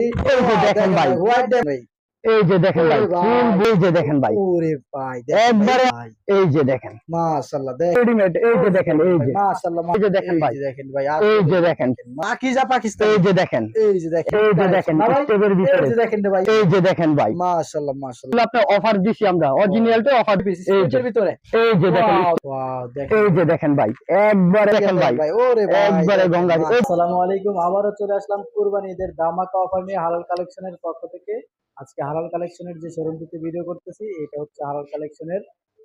এই যে দেখেন ভাই হোয়াইট ড্যাম ভাই এই যে দেখেন ভাই। ফুল এই যে দেখেন ভাই ওরে ভাই একবারে এই যে দেখেন মাশাআল্লাহ দেখ রেডিমেড এই যে দেখেন এই যে মাশাআল্লাহ এই যে দেখেন ভাই। দেখেন ভাই এই যে দেখেন মাকিজা পাকিস্তান এই যে দেখেন এই যে দেখেন এই যে দেখেন ভাই? স্টেপের এই যে দেখেন ভাই এই যে দেখেন ভাই মাশাআল্লাহ মাশাআল্লাহ আপনার অফার দিছি আমরা অরিজিনালটা অফার এই যে এর ভিতরে এই যে দেখেন ওয়াও দেখেন এই যে দেখেন ভাই একবারে দেখেন ভাই ওরে ভাই একবারে গঙ্গা। আসসালামু আলাইকুম আবারও চলে আসলাম কুরবানি ঈদের ধামাকা অফার নিয়ে হালাল কালেকশনের পক্ষ থেকে আজকে হালাল কালেকশনের যে শোরুমটিতে ভিডিও করতেছি এটা হচ্ছে হালাল কালেকশনের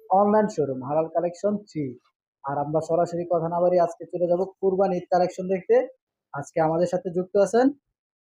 online showroom Halal collection three আর আমরা সরাসরি কথা না বাড়ি আজকে চলে যাব কুরবানি ঈদ কালেকশন দেখতে। আজকে আমাদের সাথে যুক্ত আছেন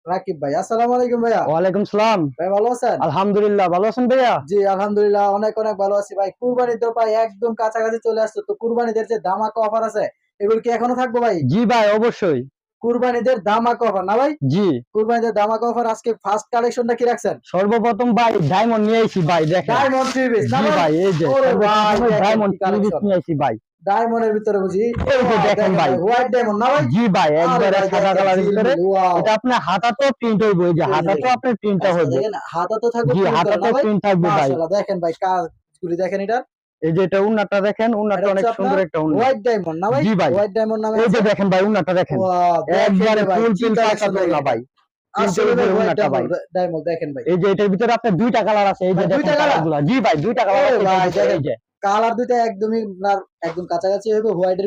রাকিব ভাই। আসসালামু আলাইকুম ভাইয়া। ওয়ালাইকুম সালাম। ভাই ভালো আছেন? আলহামদুলিল্লাহ ভালো আছেন ভাইয়া? জি আলহামদুলিল্লাহ অনেক অনেক ভালো আছি ভাই। কুরবানির তো প্রায় একদম কাছাকাছি চলে আসছে। তো কুরবানিদের যে ধামাকা অফার আছে এগুলো কি এখনও থাকব ভাই? জি ভাই অবশ্যই। কুরবানিদের ধামাকা অফার না ভাই? জি। কুরবানিদের ধামাকা অফার আজকে ফার্স্ট কালেকশনটা কি রাখছেন? সর্বপ্রথম ভাই ডায়মন্ড নিয়ে আইছি ভাই দেখেন। ডায়মন্ড থ্রি পিস জি ভাই? এই যে ভাই, ডায়মন্ড কি collection। নিয়ে আইছি ভাই। ডায়মন্ডের ভিতরে বুঝি? এই যে দেখেন ভাই। হোয়াইট ডায়মন্ড না ভাই? জি ভাই একবারে সাদা কালারের ভিতরে। এটা আপনার হাতা তো প্রিন্ট হইব এই যে হাতা তো। আপনার প্রিন্টটা আচ্ছা, দেখেন হাতা তো থাকবে জি হাতা তো না প্রিন্ট থাকবে ভাই। দেখেন ভাই কাজ কাজগুলি দেখেন এটা। এই যে এটা উন্নাটা দেখেন উন্নাটা অনেক সুন্দর একটা উন্না। হোয়াইট ডায়মন্ড না ভাই? জি ভাই। হোয়াইট ডায়মন্ড নামে এই যে দেখেন ভাই উন্নাটা দেখেন। একবারে ফুল কি প্রিন্ট না ভাই। এই যে এটার ভিতরে আপনার দুইটা কালার আছে এই যে দুইটা দেখেন জি ভাই দুইটা কালার আছে ভাই, এটার ভিতরে, এই যে। কালার দুইটা একদমই আপনার একদম কাছাকাছি হবে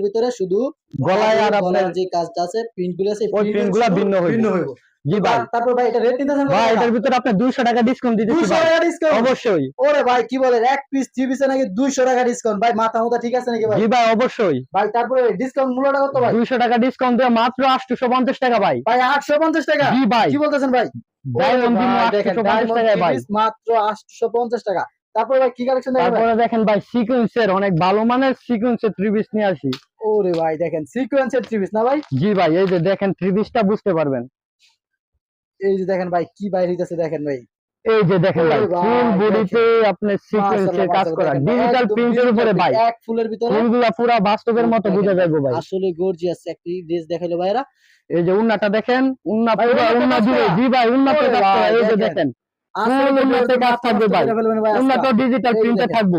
ভিতরে শুধু গলায় আর আপনার যে কাজটা আছে প্রিন্টগুলো আছে print গুলা ভিন্ন হইবো। জি ভাই। তারপর ভাই এটা রেট নিতেছেন ভাই এটার ভিতরে আপনি 200 টাকা ডিসকাউন্ট দিতেছি 200 টাকা ডিসকাউন্ট অবশ্যই। ওরে ভাই কি বলেন? এক পিস থ্রি পিসে নাকি 200 টাকা ডিসকাউন্ট ভাই মাথা মাথা ঠিক আছে নাকি ভাই? জি ভাই অবশ্যই। ভাই তারপরে ডিসকাউন্ট মূল্যটা কত ভাই? 200 টাকা ডিসকাউন্ট দিয়ে মাত্র 850 টাকা ভাই। ভাই 850 টাকা? জি ভাই। কি বলতেছেন ভাই? ডায়মন্ড ওরে দেখেন 850 ডায়মন্ড ভাই। পিস মাত্র 850 টাকা। তারপরে ভাই কি কালেকশন দেখেন তারপরে দেখেন ভাই সিকোয়েন্সের অনেক ভালো মানের সিকোয়েন্সের পিস নিয়ে আসি। ওরে ভাই দেখেন সিকোয়েন্সের পিস না ভাই? জি ভাই এই যে দেখেন পিসটা বুঝতে পারবেন। এই যে দেখেন ভাই কি বাইরে হইতাছে দেখেন ভাই। এই যে দেখেন ভাই ফুল বডিতে আপনি সিকোয়েন্সের কাজ করা। ডিজিটাল প্রিন্টের উপরে ভাই এক ফুলের ভিতরে ফুলগুলা পুরা বাস্তবের মতো বুঝা যাবে ভাই। আসলে গর্জিয়াস একটি ড্রেস দেখাইলো ভাইরা এই যে উন্নাটা দেখেন উন্না পুরো উন্না জুড়ে জি ভাই উন্নাতে কাজ করা। এই যে দেখেন। আসলে উন্নাতে কাজ থাকবে ভাই। উন্নত ডিজিটাল প্রিন্টে থাকবে।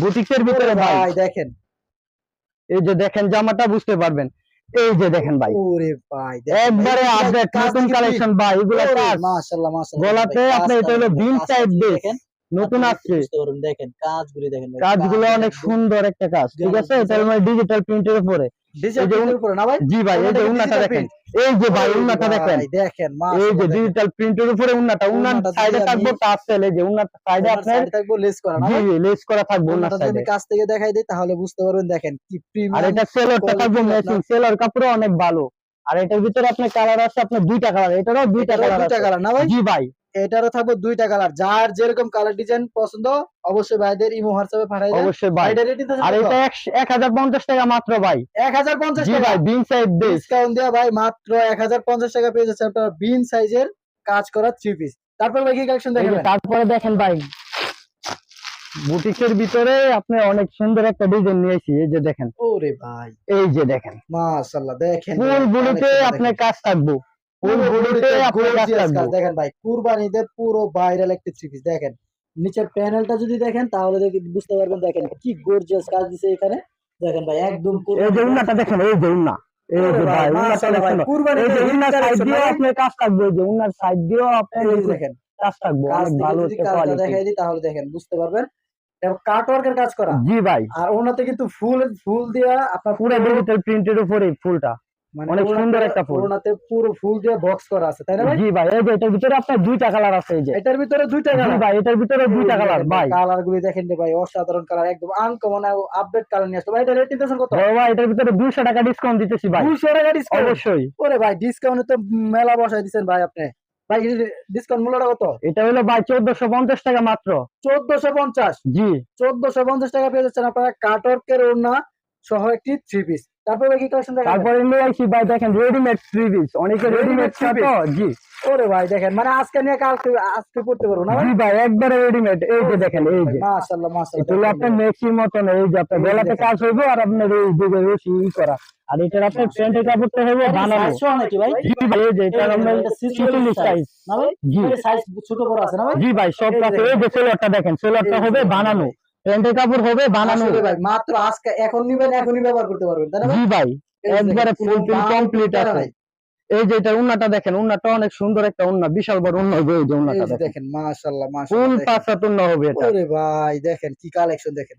বুটিক্সের ভিতরে ভাই। দেখেন। এই যে দেখেন জামাটা বুঝতে পারবেন। এই যে দেখেন ভাই। ওরে ভাই একবারে আপডেট নতুন কালেকশন ভাই এগুলো মাশাআল্লাহ মাশাআল্লাহ গলাতে আপনি এটা হলো বিন টাইপ বেস নতুন আসছে। দেখেন কাজগুলি দেখেন কাজগুলো অনেক সুন্দর একটা কাজ ঠিক আছে? এটা মানে ডিজিটাল প্রিন্টের উপরে। ডিজিটাল উপরে না ভাই? জি ভাই এই যে উন্নাটা দেখেন। এই যে ভাই উন্নাটা দেখেন। দেখেন এই যে। ডিজিটাল প্রিন্টের উপরে উন্নাটা উন্নার সাইডে থাকবে টাসেল এই যে উন্নার সাইডে আপনার থাকবে লেস করা না জি লেস করা থাকবে উন্নার সাইডে কাছ থেকে দেখাই দিই তাহলে বুঝতে পারবেন দেখেন কি আর প্রিমিয়াম এটা সেলরটা থাকবে ম্যাচিং সেলর কাপড় অনেক ভালো। আর এটার ভিতরে আপনার কালার আছে আপনার দুইটা কালার এটারও দুইটা কালার দুইটা কালার না ভাই? জি ভাই এটারও থাকবে দুইটা কালার যার যেরকম কালার ডিজাইন পছন্দ অবশ্যই ভাইদের ইমো হোয়াটসঅ্যাপে পাঠাই দেন। অবশ্যই ভাই। আর এটা এক হাজার পঞ্চাশ টাকা মাত্র ভাই। 1050 টাকা। ভাই বিন বেস ডিসকাউন্ট দেওয়া ভাই মাত্র 1050 টাকা পেয়ে যাচ্ছে আপনারা বিন সাইজের কাজ করা থ্রি পিস তারপর ভাই কি কালেকশন দেখাবেন? তারপরে দেখেন ভাই। বুটিকের ভিতরে আপনি অনেক সুন্দর একটা ডিজাইন নিয়েছি এই যে দেখেন। ওরে ভাই। এই যে দেখেন। মাশাআল্লাহ দেখেন। ফুল বুড়িতে আপনার কাজ থাকব। ফুল কাজ দেখেন ভাই কুরবানিদের পুরো ভাইরাল একটা থ্রি পিস দেখেন। নিচের প্যানেলটা যদি দেখেন তাহলে দেখে বুঝতে পারবেন দেখেন কি গর্জিয়াস কাজ দিছে এখানে। দেখেন ভাই একদম এই যে উন্নাটা এই যে উন্না। বুঝতে পারবেন। কাজ করা। জি ভাই। আর ওনাতে কিন্তু ফুল ফুল দিয়া আপনার পুরো প্রিন্টের উপরে ফুলটা। অনেক সুন্দর একটা ফুল। ওনাতে পুরো ফুল দিয়ে বক্স করা আছে তাই না ভাই? জি ভাই এই যে এটার ভিতরে আপনার দুইটা কালার আছে এই যে। এটার ভিতরে দুইটা জি কালার ভাই এটার ভিতরে দুইটা কালার ভাই। কালার গুলি দেখেন রে ভাই অসাধারণ কালার একদম আনকমন আপডেট কালার নিয়ে আসলো। ভাই এটা রেট দিতেছেন কত? ভাই এটার ভিতরে টাকা ডিসকাউন্ট দিতেছি ভাই। 200 টাকা ডিসকাউন্ট অবশ্যই। ওরে ভাই ডিসকাউন্টে তো মেলা বসাই ভাই আপনি। ভাই ডিসকাউন্ট মূল্যটা কত? এটা হলো ভাই চোদ্দশো পঞ্চাশ টাকা মাত্র। চোদ্দশো পঞ্চাশ? জি। চোদ্দশো পঞ্চাশ টাকা পেয়ে যাচ্ছেন আপনারা কাটওয়ার্কের ওড়না সহ একটি থ্রি পিস তারপরে কি কালেকশন দেখেন তারপরে নিয়ে আসি ভাই দেখেন রেডিমেড থ্রি পিস অনেকে রেডিমেড জি। ওরে ভাই দেখেন মানে আজকে নিয়ে কালকে আজকে পড়তে পারব না ভাই? জি ভাই একবারে রেডিমেড এই যে দেখেন এই যে। মাশাআল্লাহ এটা হলো আপনার মাশাআল্লাহ মতন এই যে আপনার গলাতে কাজ হইব আর আপনার এই দিকে রশি ই করা। আর এটার আপনার প্যান্টের কাপড়টা হবে বানানো। নাকি ভাই? জি ভাই এই যে এটা এটা 46 সাইজ না ভাই? জি। সাইজ ছোট বড় আছে না ভাই? জি ভাই সব কাছে। এই যে সেলরটা দেখেন সেলরটা হবে বানানো। প্যান্টের কাপড় হবে বানানো ভাই মাত্র আজকে এখন নিবেন এখনই ব্যবহার করতে পারবেন তাই না ভাই? জি ভাই একবারে ফুল দাম কমপ্লিট আছে। এই যে এটা উন্নাটা দেখেন উন্নাটা অনেক সুন্দর একটা উন্না বিশাল বড় উন্না হবে এই যে উন্নাটা দেখেন। মাশাআল্লাহ ফুল মাশাআল্লাহ পাঁচ সাত উন্না হবে এটা। ওরে ভাই দেখেন কি কালেকশন দেখেন।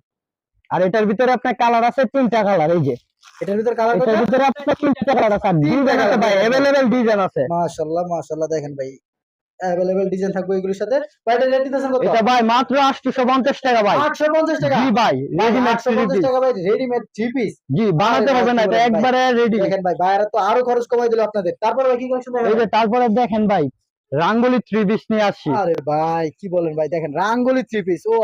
আর এটার ভিতরে আপনার কালার আছে তিনটা কালার এই যে। এটার ভিতর কালার এটার ভিতরে আপনার তিনটা কালার আছে। আর ডিজাইন আছে ভাই অ্যাভেলেবেল ডিজাইন আছে। মাশাআল্লাহ মাশাআল্লাহ দেখেন ভাই। অ্যাভেলেবল ডিজাইন থাকবে এগুলোর সাথে। বাট রেট দিতেছেন কত? এটা ভাই মাত্র 850 টাকা ভাই। 850 টাকা? জি ভাই রেডিমেড 850 টাকা ভাই রেডিমেড থ্রি পিস জি বানাতে হবে না এটা একবারে রেডি দেখেন ভাই বাইরে তো আরও খরচ কমাই দিল আপনাদের। তারপর ভাই কি কালেকশন দেখেন তারপরে দেখেন ভাই রাঙ্গুলি থ্রি পিস নিয়ে আসছি আরে ভাই কি বলেন ভাই? দেখেন রাঙ্গুলি থ্রি পিস ও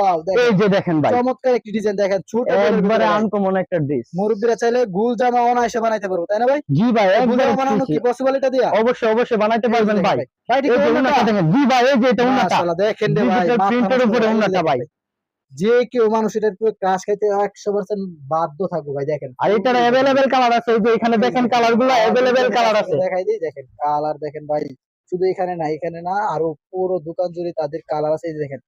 এই যে দেখেন ভাই। চমৎকার একটি ডিজাইন দেখেন ছোট একবারে আনকমন একটা ড্রেস মুরব্বীরা চাইলে গুল জামা অনায়াসে বানাইতে পারব তাই না ভাই? জি ভাই গুল জামা বানানো কি পসিবল এটা দিয়া? অবশ্যই অবশ্যই বানাইতে পারবেন ভাই। ভাই এই যে উন্নাটা দেখেন। জি ভাই এই যে এটা মাশাআল্লাহ দেখেন রে ভাই প্রিন্টের উপরে ভাই, ভাই। যে কেউ মানুষ এটার উপরে ক্রাশ খাইতে একশো পার্সেন্ট বাধ্য থাকব ভাই দেখেন। আর এটার অ্যাভেলেবেল কালার আছে এই যে এখানে দেখেন কালারগুলো অ্যাভেলেবেল কালার আছে। দেখাই দিই দেখেন। কালার দেখেন ভাই শুধু এখানে না এখানে না আরও পুরো দোকান জুড়ে তাদের কালার আছে দেখেন।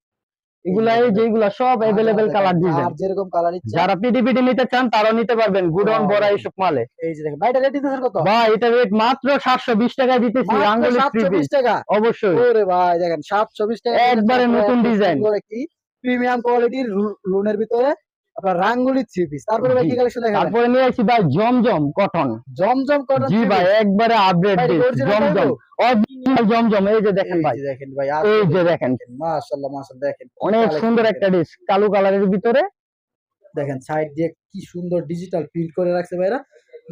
এগুলা এই যে সব অ্যাভেলেবেল কালার ডিজাইন আর যেরকম কালার ইচ্ছা যারা পিডি পিডি নিতে চান তারাও নিতে পারবেন। গুডন Wow, বড়। এইসব মালে। এই যে দেখেন ভাইটা রেট দিতেছেন কত? ভাই এটা রেট মাত্র সাতশো বিশ টাকায় দিতেছি আঙ্গুলি 720 টাকা? অবশ্যই। ওরে ভাই দেখেন 720 টাকা একবারে নতুন design। কি প্রিমিয়াম কোয়ালিটির লোনের ভিতরে। আপনার রাঙ্গুলি থ্রি পিস তারপরে ভাই কি কালেকশন দেখেন তারপরে নিয়ে আসি ভাই জমজম কটন জমজম কটন জি ভাই একবারে আপডেট জমজম। অরিজিনাল জমজম এই যে দেখেন ভাই। দেখেন ভাই এই যে দেখেন মাশাআল্লাহ মাশাআল্লাহ দেখেন। অনেক সুন্দর একটা ডিস কালো কালারের ভিতরে। দেখেন সাইড দিয়ে কি সুন্দর ডিজিটাল প্রিন্ট করে রাখছে ভাইরা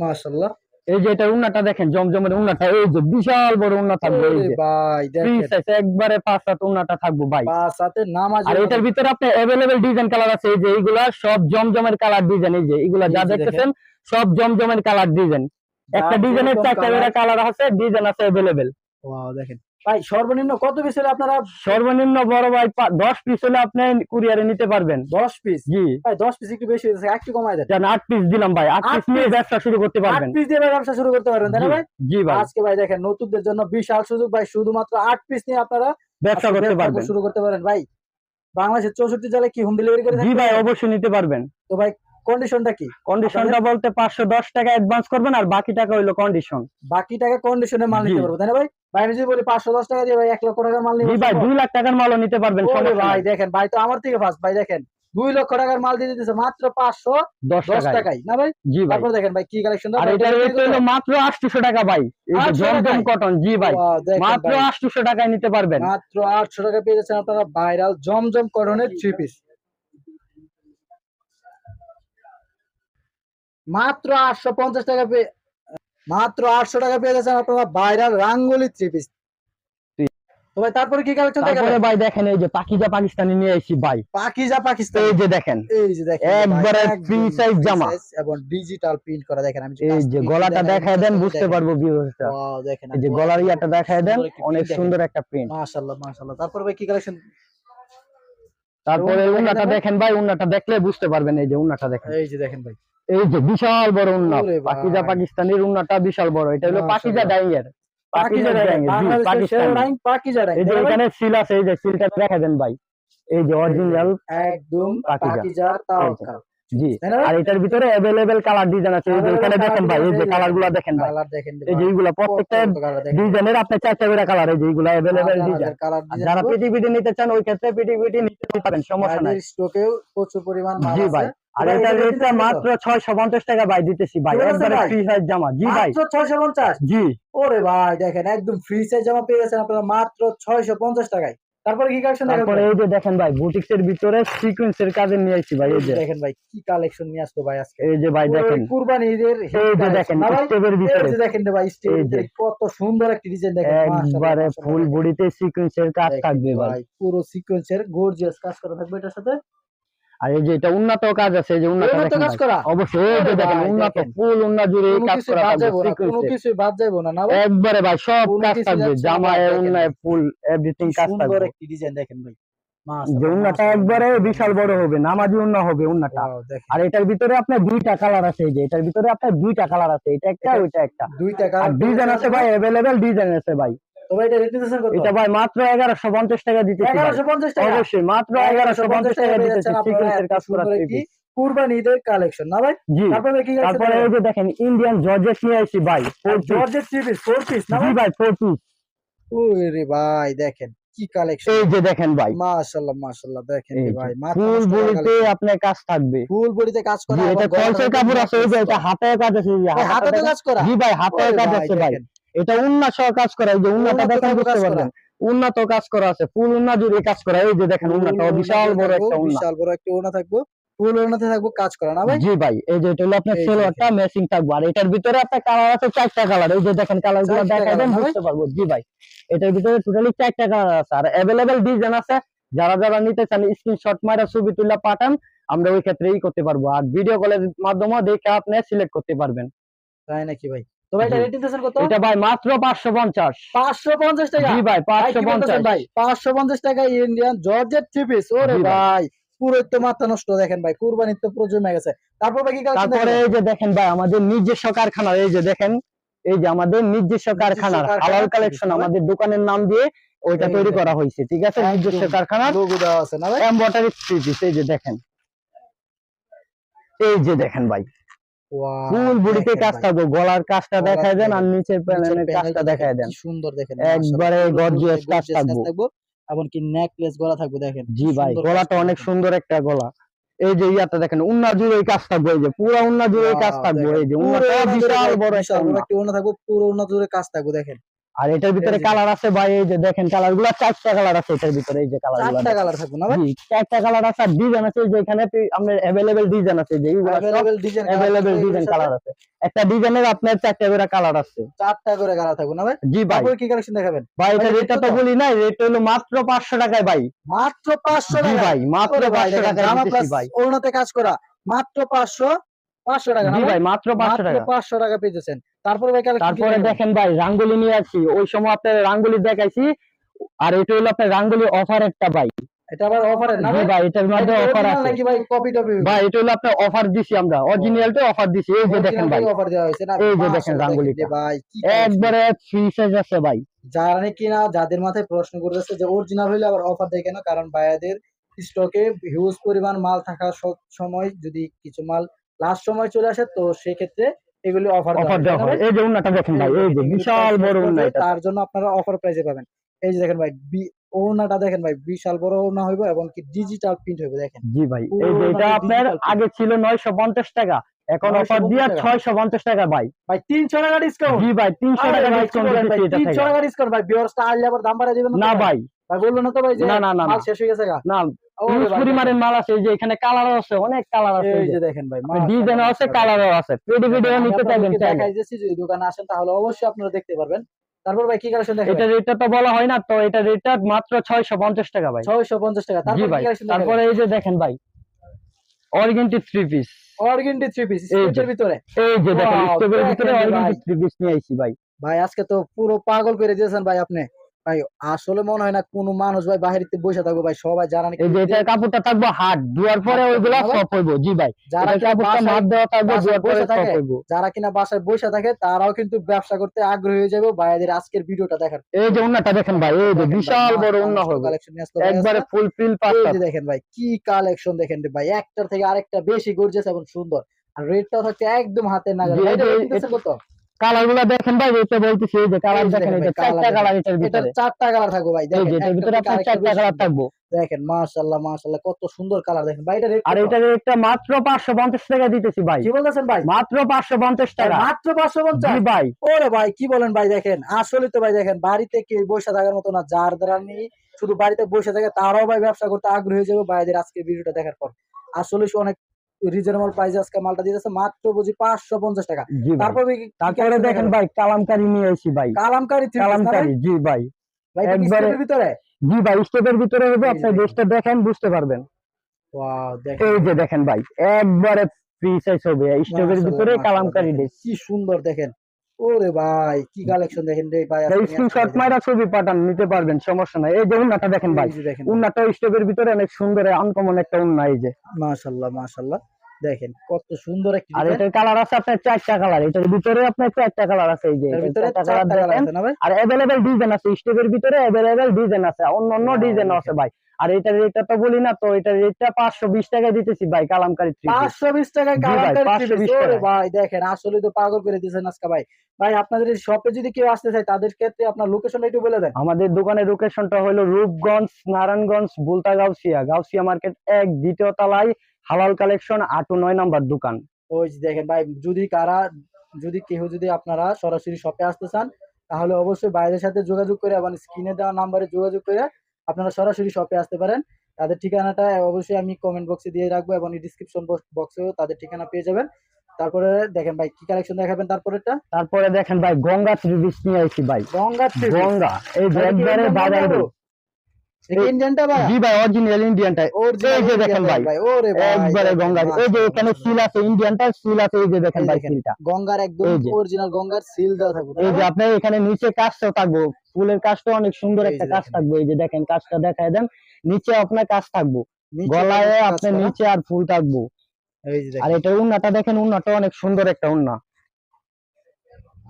মাশাআল্লাহ। এই যে এটা উন্নাটা দেখেন জমজমের উন্নাটা এই যে বিশাল বড় উন্না থাকবে এই যে। ভাই দেখেন। একবারে পাঁচ সাত উন্নাটা থাকব ভাই। পাঁচ নামাজ আর এটার ভিতরে আপনি অ্যাভেলেবেল ডিজাইন কালার আছে এই যে এইগুলা সব জমজমের কালার ডিজাইন এই যে এগুলা যা দেখতেছেন সব জমজমের কালার ডিজাইন একটা ডিজাইনের চারটা কালার আছে ডিজাইন আছে অ্যাভেলেবেল ওয়াও দেখেন। ভাই সর্বনিম্ন কত পিস হলে আপনারা সর্বনিম্ন বড় ভাই দশ পিস হলে আপনি কুরিয়ারে নিতে পারবেন। 10 পিস জি। ভাই 10 পিস একটু বেশি হয়েছে একটু কমায় দেন। আট পিস দিলাম ভাই। আট আট পিস নিয়ে ব্যবসা শুরু করতে 8 পারবেন। পিস দিয়ে ব্যবসা শুরু করতে পারবেন তাই না ভাই? জি ভাই। আজকে ভাই দেখেন নতুনদের জন্য বিশাল সুযোগ ভাই শুধুমাত্র 8 পিস নিয়ে আপনারা ব্যবসা করতে পারবেন। শুরু করতে পারেন। ভাই বাংলাদেশের 64 জেলায় কি হোম ডেলিভারি করে জি ভাই অবশ্যই নিতে পারবেন। তো ভাই কন্ডিশনটা কি? কন্ডিশনটা বলতে পাঁচশো দশ টাকা অ্যাডভান্স করবেন আর বাকি টাকা হইল কন্ডিশন বাকি টাকা কন্ডিশনে মাল নিতে। পারব তাই না ভাই? ভাই আমি যদি বলি 510 টাকা দিয়ে ভাই 1 লক্ষ টাকার মাল নিতে ভাই দুই লাখ টাকার মালও নিতে পারবেন ভাই দেখেন ভাই তো আমার থেকে ফার্স্ট ভাই দেখেন দুই লক্ষ টাকার মাল দিয়ে দিতেছে মাত্র পাঁচশো দশ দশ টাকায়। না ভাই? জি ভাই। তারপর দেখেন ভাই কি হইল মাত্র আটশোশো টাকা ভাই এই যে 800 জমজম কটন জি ভাই মাত্র মাত্র আটশোশো টাকায় নিতে পারবেন। মাত্র আটশো টাকা পেয়ে যাচ্ছেন আপনারা ভাইরাল জমজম কটনের থ্রি পিস মাত্র আটশো পঞ্চাশ টাকা পেয়ে মাত্র আটশো টাকা পেয়ে যাচ্ছেন আপনারা ভাইরাল রাঙ্গুলি থ্রি পিস ভাই তারপরে কি কালেকশন দেখেন ভাই দেখেন এই যে পাকিজা পাকিস্তানি নিয়ে এসেছি ভাই। পাকিজা পাকিস্তান। এই যে দেখেন এই যে দেখেন একবারে ভাই, একদম free size free জামা। এবং ডিজিটাল প্রিন্ট করা দেখেন আমি এই যে গলাটা দেখায় দেন বুঝতে পারব ভিউয়ার্সটা ওয়াও দেখেন এই যে গলার ইয়াটা দেখায় দেন অনেক সুন্দর একটা প্রিন্ট মাশাআল্লাহ মাশাআল্লাহ। তারপর ভাই কি কালেকশন তারপরে উন্নাটা। দেখেন ভাই উন্নাটা দেখলে বুঝতে পারবেন এই যে উন্নাটা দেখেন। এই যে দেখেন ভাই। এই যে বিশাল বড় উন্না। পাকিজা পাকিস্তানির উন্নাটা বিশাল বড়। এটা হলো পাকিজা ডাইংয়ের পাকিজা এই যে এখানে সিল আছে এই যে সিলটা দেখা দেন ভাই। এই যে অরিজিনাল একদম পাকিজা। পাকিজার জি। আর এটার ভিতরে অ্যাভেলেবেল কালার ডিজাইন আছে। এখানে দেখেন ভাই এই যে দেখেন। ভাই। এই যে এইগুলা প্রত্যেকটা ডিজাইনের আপনার চারটা করে কালার এই যে এইগুলা ডিজাইন যারা পিটি পিটি নিতে চান ওই ক্ষেত্রে পিটি পিটি নিতে পারেন সমস্যা নাই। স্টকেও প্রচুর পরিমাণ মাল আছে। আর এটার রেটটা মাত্র টাকা ভাই দিতেছি ভাই। একবারে ফ্রি সাইজ জামা। জি ভাই। মাত্র 650 জি। ওরে ভাই দেখেন একদম ফ্রি সাইজ জামা পেয়ে গেছেন আপনারা মাত্র 650 টাকায়। তারপরে কি কালেকশন তারপরে এই যে দেখেন ভাই বুটিক্স এর ভিতরে কাজে নিয়ে আসছি ভাই এই যে। দেখেন ভাই কি কালেকশন নিয়ে আসতো ভাই আজকে। এই যে ভাই দেখেন। পুরো কুরবানি ঈদের এই যে দেখেন না ভাই? এই যে দেখেন ভাই স্টেজ কত সুন্দর একটা ডিজাইন দেখেন একবারে ফুল। বডিতে সিকোয়েন্সের কাজ থাকবে ভাই পুরো সিকোয়েন্সের গর্জিয়াস কাজ করা থাকবে এটার সাথে। আর এই যে এটা উন্নত কাজ আছে যে উন্নত কাজ করা। অবশ্যই এই যে দেখেন উন্নত ফুল উন্নত জুড়ে কাজ করা থাকবে কোনো। কিছুই বাদ না না একবারে ভাই সব কাজ থাকবে উন্নয় ফুল এভরিথিং কাজ সুন্দর একটি ডিজাইন দেখেন ভাই। যে মাশাআল্লাহ, একবারে বিশাল বড় হবে নামাজি উন্ন হবে উন্নটা আর এটার ভিতরে আপনার দুইটা কালার আছে এই যে এটার ভিতরে আপনার দুইটা কালার আছে এটা একটা ওইটা একটা। দুইটা কালার ডিজাইন আছে ভাই অ্যাভেলেবেল ডিজাইন আছে ভাই। এটা রেট কত? এটা ভাই মাত্র এগারোশো পঞ্চাশ টাকা দিতেছি 1150 টাকা? অবশ্যই মাত্র এগারোশো পঞ্চাশ টাকা দিতেছি সিকোয়েন্সের কাজ করা সুন্দর একটি ঈদের কালেকশন না ভাই? তারপরে কি তারপরে এই যে দেখেন ইন্ডিয়ান জর্জেস নিয়ে আসছি ভাই georgette three piece four piece না ভাই? ভাই ফোর পিস ওরে ভাই দেখেন কি কালেকশন এই যে দেখেন ভাই। মাশাআল্লাহ মাশাআল্লাহ দেখেন ভাই মাথা ফুল বডিতে আপনার কাজ থাকবে। ফুল বডিতে কাজ করা এটা কলসের কাপড় আছে এই যে এটা হাতে কাজ আছে হাতে কাজ করা। জি ভাই হাতে কাজ আছে ভাই। দেখেন। এটা উন্নত সহ কাজ করা এই যে উন্নত উন্নত দেখেন বুঝতে পারবেন উন্নত কাজ করা আছে ফুল উন্নত জুড়ে কাজ করা এই যে দেখেন উন্নত ফুল বিশাল বড় একটা উন্নত বিশাল বড় একটা ওড়না থাকব ফুল ওড়নাতে থাকব কাজ করা না ভাই? জি ভাই এই যে এটা হলো আপনার সেলোয়ারটা ম্যাচিং থাকবে। আর এটার ভিতরে কালার আছে চারটা কালার এই যে দেখেন কালারগুলো? বুঝতে পারব। জি ভাই এটার ভিতরে টোটালি চারটা কালার আছে। আর অ্যাভেলেবেল ডিজাইন আছে যারা যারা নিতে চান স্ক্রিনশট মারা ছবি তুলে পাঠান আমরা ওই ক্ষেত্রে ই করতে পারব। আর ভিডিও কলের মাধ্যমে দেখে আপনি সিলেক্ট করতে পারবেন। তাই নাকি ভাই? তো ভাই এটা রেট নিতেছেন কত? এটা ভাই মাত্র টাকা। জি ভাই ভাই ইন্ডিয়ান জর্জেট থ্রি পিস ওরে ভাই। পুরো তো নষ্ট দেখেন ভাই কুরবানির তো প্রচুর গেছে। তারপর ভাই কি তারপরে এই যে দেখেন ভাই আমাদের নিজস্ব কারখানা এই যে দেখেন এই যে আমাদের নিজস্ব কারখানা, হালাল কালেকশন আমাদের দোকানের নাম দিয়ে ওইটা তৈরি করা হয়েছে ঠিক আছে? নিজস্ব কারখানা লোগো দেওয়া আছে না ভাই? এমব্রয়ডারি থ্রি পিস এই যে দেখেন। এই যে দেখেন ভাই। ফুল বডিতে কাজ। থাকবে গলার কাজটা দেখায় দেন আর। নিচের নিচের প্যানেলের কাজটা দেখায় দেন সুন্দর দেখেন একবারে gorgeous কাজ থাকব। এমনকি নেকলেস গলা থাকবে দেখেন জি ভাই গলাটা অনেক সুন্দর একটা গলা এই যে ইয়াটা দেখেন উন্না জুড়ে কাজ থাকবে এই যে পুরো উন্না জুড়ে কাজ থাকবে এই যে উন্নাটা বিশাল বড় একটা উন্না। থাকব পুরো উন্না জুড়ে কাজ থাকবে দেখেন আর এটার ভিতরে কালার আছে ভাই এই যে দেখেন কালারগুলা চারটা কালার আছে এটার ভিতরে এই যে কালারগুলা। চারটা কালার থাকবে না ভাই? চারটা কালার আছে আর ডিজাইন আছে যে এখানে আপনার অ্যাভেলেবেল ডিজাইন আছে যে সব ডিজাইন অ্যাভেলেবেল ডিজাইন কালার আছে একটা ডিজাইনের আপনার চারটা করে কালার আছে। চারটা করে কালার থাকবে না ভাই? জি ভাই। তারপরে কি কালেকশন দেখাবেন? ভাই এটা রেটটা তো বলি না রেট হলো মাত্র পাঁচশো টাকায় ভাই। মাত্র পাঁচশো জি টাকা ভাই মাত্র ওরে ভাই পাঁচশো জামা প্লাস ভাই। ওড়নাতে কাজ করা মাত্র পাঁচশো পাঁচশো টাকা না ভাই? মাত্র পাঁচশো মাত্র টাকা। পাঁচশো টাকা পেয়েছেন। তারপরে ভাই তারপরে দেখেন ভাই রাঙ্গুলি নিয়ে আসছি। ওই সময় আপনার রাঙ্গুলি দেখাইছি আর এটা হলো আপনার রাঙ্গুলি অফার একটা ভাই। এটা আবার অফারের না ভাই? ভাই এটার মধ্যে অফার আছে। নাকি ভাই? কপি টপি? ভাই এটা হলো আপনার অফার দিছি আমরা। অরিজিনালটা অফার দিছি। এই যে দেখেন ভাই। অফার দেওয়া হয়েছে না? এই যে দেখেন রাঙ্গুলিটা। ভাই একবারে ফ্রি সাইজ আছে ভাই। যারা নাকি না যাদের মাথায় প্রশ্ন করতেছে যে অরিজিনাল হইলে আবার অফার দেয় কেন? কারণ ভাইয়াদের স্টকে হিউজ পরিমাণ মাল থাকা সব সময় যদি কিছু মাল লাস্ট সময় চলে আসে তো সেক্ষেত্রে এগুলি অফার অফার দেওয়া হয়। এই যে উন্নাটা দেখেন ভাই এই যে বিশাল বড় উন্না এটা। তার জন্য আপনারা অফার প্রাইসে পাবেন। এই যে দেখেন ভাই ওড়নাটা দেখেন ভাই বিশাল বড় ওড়না হইব এবং কি ডিজিটাল প্রিন্ট হইবে দেখেন। জি ভাই এই যে এটা আপনার আগে ছিল নয়শো পঞ্চাশ টাকা এখন অফার দিয়ে টাকা। ছয়শো পঞ্চাশ টাকা ভাই। ভাই তিনশো টাকা ডিসকাউন্ট জি ভাই তিনশো টাকা ডিসকাউন্ট দিচ্ছি এটা তিনশো থেকে। টাকা ডিসকাউন্ট ভাই বিয়ারটা আনলে আবার দাম বাড়ায় দিবেন না ভাই? ভাই। বলল না তো ভাই যে না, না, না, মাল শেষ হয়ে গেছে না পরিমাণের মাল আছে যে এখানে কালার আছে অনেক কালার আছে এই যে দেখেন ভাই ডিজাইন আছে কালারও আছে পেডি ভিডিও নিতে চাইবেন দেখাই দিচ্ছি যদি দোকানে আসেন তাহলে অবশ্যই আপনারা দেখতে পারবেন। তারপর ভাই কি কালেকশন এটা রেটটা তো বলা হয় না তো এটা রেটটা মাত্র ছয়শো পঞ্চাশ টাকা ভাই। তারপর ভাই তারপরে এই যে দেখেন ভাই অরিগেন্টি থ্রি পিস থ্রি পিস স্টেজের ভিতরে। এই যে দেখেন Wow, ভিতরে দেখেন থ্রি পিস নিয়ে আইছি ভাই। ভাই আজকে তো পুরো পাগল করে দিয়েছেন ভাই আপনি। ভাই আসলে মনে হয় না কোনো মানুষ ভাই বাহিরে বসে থাকবে ভাই সবাই যারা এই যে এটা কাপড়টা থাকব হাট দুয়ার পরে ওইগুলা সব হইবো জি ভাই। যারা কাপড়টা মাপ দেওয়া থাকবে দুয়ার পরে সব হইবো। যারা কিনা বাসায় বসে থাকে তারাও কিন্তু ব্যবসা করতে আগ্রহী হয়ে যাবে। ভাইয়াদের আজকের ভিডিওটা দেখার। এই যে উন্নাটা দেখেন ভাই এই যে বিশাল বড় উন্না হবে কালেকশন একবারে আজকে। ফুল ফিল এই দেখেন ভাই কি কালেকশন দেখেন রে ভাই একটার থেকে আরেকটা বেশি গর্জিয়াস এবং সুন্দর। আর রেটটাও থাকছে একদম হাতে নাগালে। এটা কত? কালারগুলা দেখেন ভাই এটা বলতেছি যে কালার দেখেন এটা চারটা কালার এটার ভিতরে। চারটা কালার থাকবে ভাই দেখেন এটার ভিতরে আপনার চারটা কালার থাকব। দেখেন মাশাআল্লাহ মাশাআল্লাহ কত সুন্দর কালার দেখেন। ভাই এটা আর এটার রেটটা মাত্র পাঁচশো পঞ্চাশ টাকা দিতেছি ভাই। কি বলতেছেন ভাই? মাত্র পাঁচশো পঞ্চাশ টাকা। মাত্র পাঁচশো পঞ্চাশ? জি ভাই। ওরে ভাই কি বলেন ভাই দেখেন আসলে তো ভাই দেখেন বাড়িতে কে বসে থাকার মতো না যার দ্বারা নি শুধু বাড়িতে বসে থাকে তারাও ভাই ব্যবসা করতে আগ্রহী হয়ে যাবে ভাইদের আজকে ভিডিওটা দেখার পর। আসলে অনেক রিজনেবল প্রাইসে আজকে মালটা দিতেছে মাত্র বুঝি পাঁচশো পঞ্চাশ টাকা। জি ভাই। তারপর তারপরে দেখেন ভাই কালামকারি নিয়ে এসি ভাই। কালামকারি? কালামকারি জি ভাই। ভাই একবারে- ভিতরে? জি ভাই স্টেপের ভিতরে হবে আপনি দেখেন। ড্রেসটা দেখেন বুঝতে পারবেন। ওয়াও দেখেন। এই যে দেখেন ভাই একবারে ফ্রি সাইজ হবে স্টেপের ভিতরে মাশাআল্লাহ, কালামকারি ড্রেস। কি সুন্দর দেখেন। ওরে ভাই কি কালেকশন দেখেন রে ভাই স্ক্রিনশট মাইরা ছবি পাঠান নিতে পারবেন সমস্যা নাই। এই যে উন্নাটা দেখেন ভাই উন্নাটা স্টেপের ভিতরে অনেক সুন্দর আনকমন একটা উন্না এই যে। মাশাআল্লাহ মাশাআল্লাহ। দেখেন কত সুন্দর একটা আর। এটার কালার আছে আপনার চারটা কালার এটার ভিতরে আপনার চারটা কালার আছে এই যে ভিতরে কালার দেখেন। আছে না ভাই? আর এভেইলেবল ডিজাইন আছে স্টেপের ভিতরে এভেইলেবল ডিজাইন আছে অন্য অন্য ডিজাইন আছে ভাই। আর এটার রেটটা তো বলি না তো এটার রেটটা পাঁচশো বিশ টাকা দিতেছি ভাই কালামকারি পাঁচশো বিশ টাকায় কালামকারি 520 three piece। ওরে টাকায়। ভাই দেখেন আসলে তো পাগল করে দিয়েছেন আজকে ভাই ভাই আপনাদের শপে যদি কেউ আসতে চায় তাদের ক্ষেত্রে আপনার লোকেশনটা একটু বলে দেন আমাদের দোকানের লোকেশনটা হলো রূপগঞ্জ নারায়ণগঞ্জ বুলতা গাউসিয়া গাউসিয়া মার্কেট এক দ্বিতীয় তলায় হালাল কালেকশন আট ও নয় নাম্বার দোকান ওই যে দেখেন ভাই যদি কারা যদি কেউ যদি আপনারা সরাসরি শপে আসতে চান তাহলে অবশ্যই বাইরের সাথে যোগাযোগ করে এবং স্ক্রিনে দেওয়া নাম্বারে যোগাযোগ করে আপনারা সরাসরি শপে আসতে পারেন। তাদের ঠিকানাটা অবশ্যই আমি কমেন্ট বক্সে দিয়ে রাখব এবং ডিসক্রিপশন বক্সেও তাদের ঠিকানা পেয়ে যাবেন। তারপরে দেখেন ভাই কি কালেকশন দেখাবেন তারপরেরটা? তারপরে দেখেন ভাই গঙ্গা থ্রি পিস নিয়ে আসি ভাই। গঙ্গা। গঙ্গা এই বাজার। ইন্ডিয়ানটা ভাই? জি ভাই অরিজিনাল ইন্ডিয়ানটা এই যে দেখেন ভাই, ওরে ভাই একবারে দেখেন, এই যে এখানে সিল আছে ইন্ডিয়ানটা সিল আছে এই যে দেখেন ভাই সিলটা। গঙ্গার একদম অরিজিনাল গঙ্গার সিল দেওয়া থাকবে এই যে আপনার এখানে নিচে কাজটাও থাকব ফুলের কাজটা অনেক সুন্দর একটা কাজ। থাকবে এই যে দেখেন কাজটা দেখায় দেন নিচে আপনার কাজ থাকব গলায় আপনার নিচে আর ফুল থাকব। আর এটা উন্নাটা দেখেন উন্নাটা অনেক সুন্দর একটা উন্না।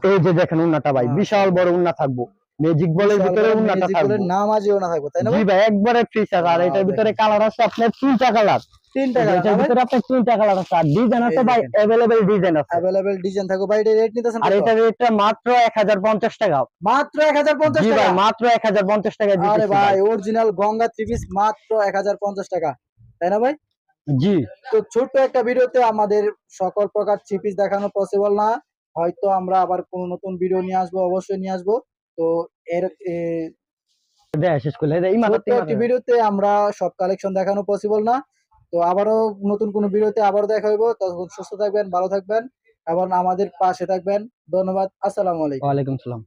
এই যে দেখেন উন্নাটা ভাই বিশাল বড় উন্না থাকব। ম্যাজিক বলের ভিতরে থাকবে। নাম থাকবে তাই না জি ভাই? একবারে আর এটার ভিতরে কালার আছে আপনার তিনটা কালার তিনটা কালার এটার ভিতরে আপনার তিনটা কালার আছে। আর ডিজাইন আছে ভাই দেখেন। ডিজাইন আছে। অ্যাভেলেবেল ডিজাইন থাকবে। ভাই এটা রেট নিতেছেন আর কত? রেটটা মাত্র এক হাজার পঞ্চাশ টাকা। মাত্র 1050 জি টাকা? ভাই মাত্র আরে অরিজিনাল গঙ্গা মাত্র 1050 টাকা। তাই না ভাই? জি। তো ছোট্ট একটা ভিডিওতে আমাদের সকল প্রকার থ্রি দেখানো পসিবল না। হয়তো আমরা আবার কোনো নতুন ভিডিও নিয়ে আসব অবশ্যই নিয়ে আসব। তো এর ভিডিওতে আমরা সব কালেকশন দেখানো পসিবল না। তো আবারও নতুন কোনো ভিডিওতে আবারও দেখা হইব। তখন সুস্থ থাকবেন ভালো থাকবেন এবং আমাদের পাশে থাকবেন। ধন্যবাদ আসসালামু আলাইকুম। ওয়ালাইকুম সালাম